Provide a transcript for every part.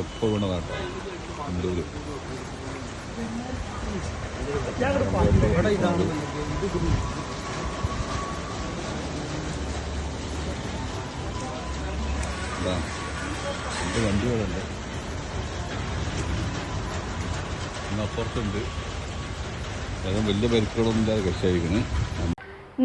എപ്പോൾ വീണതാട്ടോ ഇതാ. രണ്ട് വണ്ടികളുണ്ട്.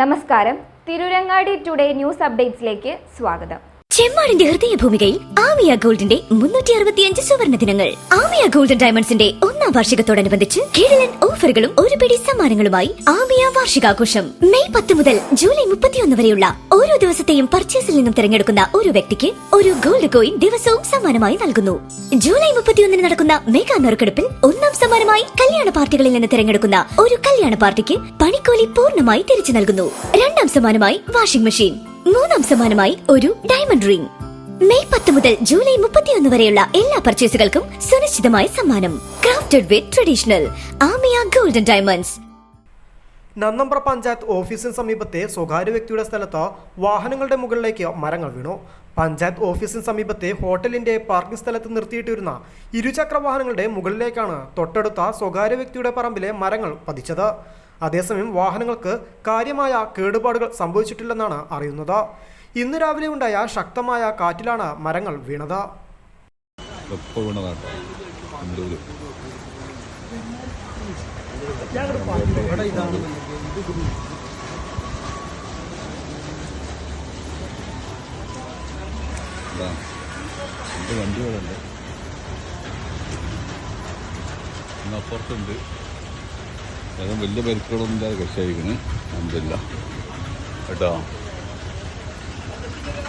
നമസ്കാരം. തിരുരങ്ങാടി ടുഡേ ന്യൂസ് അപ്ഡേറ്റ്സിലേക്ക് സ്വാഗതം. ചെമ്മാടിന്റെ ഹൃദയഭൂമികയിൽ ആമിയ ഗോൾഡിന്റെ മുന്നൂറ്റി അറുപത്തിയഞ്ച് സുവർണ ദിനങ്ങൾ ആമിയ ഗോൾഡൻ ഡയമണ്ട്സിന്റെ ഒന്നാം വാർഷികത്തോടനുബന്ധിച്ച് കിഴലൻ ഓഫറുകളും ഒരു പിടി സമ്മാനങ്ങളുമായി ആമിയ വാർഷികാഘോഷം. മെയ് പത്ത് മുതൽ ജൂലൈ മുപ്പത്തിയൊന്ന് വരെയുള്ള ഓരോ ദിവസത്തെയും പർച്ചേസിൽ നിന്നും തിരഞ്ഞെടുക്കുന്ന ഒരു വ്യക്തിക്ക് ഒരു ഗോൾഡ് കോയിൻ ദിവസവും സമ്മാനമായി നൽകുന്നു. ജൂലൈ മുപ്പത്തിയൊന്നിന് നടക്കുന്ന മെഗാ നറുക്കെടുപ്പിൽ ഒന്നാം സമ്മാനമായി കല്യാണ പാർട്ടികളിൽ നിന്ന് തിരഞ്ഞെടുക്കുന്ന ഒരു കല്യാണ പാർട്ടിക്ക് പണിക്കോലി പൂർണമായി തിരിച്ചു നൽകുന്നു. രണ്ടാം സമ്മാനമായി വാഷിംഗ് മെഷീൻ. മൂന്നാം സമ്മാനമായി ഒരു ഡയമണ്ട് റിംഗ് മെയ് പത്ത് മുതൽ ജൂലൈ മുപ്പത്തിയൊന്ന് വരെയുള്ള എല്ലാ പർച്ചേസുകൾക്കും സുനിശ്ചിതമായ സമ്മാനം. Crafted with traditional Amiya golden diamonds Nannambra panchayat ഓഫീസിന് സമീപത്തെ സ്വകാര്യ വ്യക്തിയുടെ സ്ഥലത്ത് വാഹനങ്ങളുടെ മുകളിലേക്ക് മരങ്ങൾ വീണു. പഞ്ചായത്ത് ഓഫീസിന് സമീപത്തെ ഹോട്ടലിന്റെ പാർക്കിംഗ് സ്ഥലത്ത് നിർത്തിയിട്ടിരുന്ന ഇരുചക്ര വാഹനങ്ങളുടെ മുകളിലേക്കാണ് തൊട്ടടുത്ത സ്വകാര്യ വ്യക്തിയുടെ പറമ്പിലെ മരങ്ങൾ പതിച്ചത്. അതേസമയം വാഹനങ്ങൾക്ക് കാര്യമായ കേടുപാടുകൾ സംഭവിച്ചിട്ടില്ലെന്നാണ് അറിയുന്നത്. ഇന്ന് രാവിലെ ഉണ്ടായ ശക്തമായ കാറ്റിലാണ് മരങ്ങൾ വീണത്. വണ്ടികളുണ്ട്. ഇന്ന് അപ്പുറത്തുണ്ട്. അതും വലിയ പരിക്കുകളൊന്നും ഇല്ലാതെ കക്ഷായിരിക്കണ് അല്ല കേട്ടോ?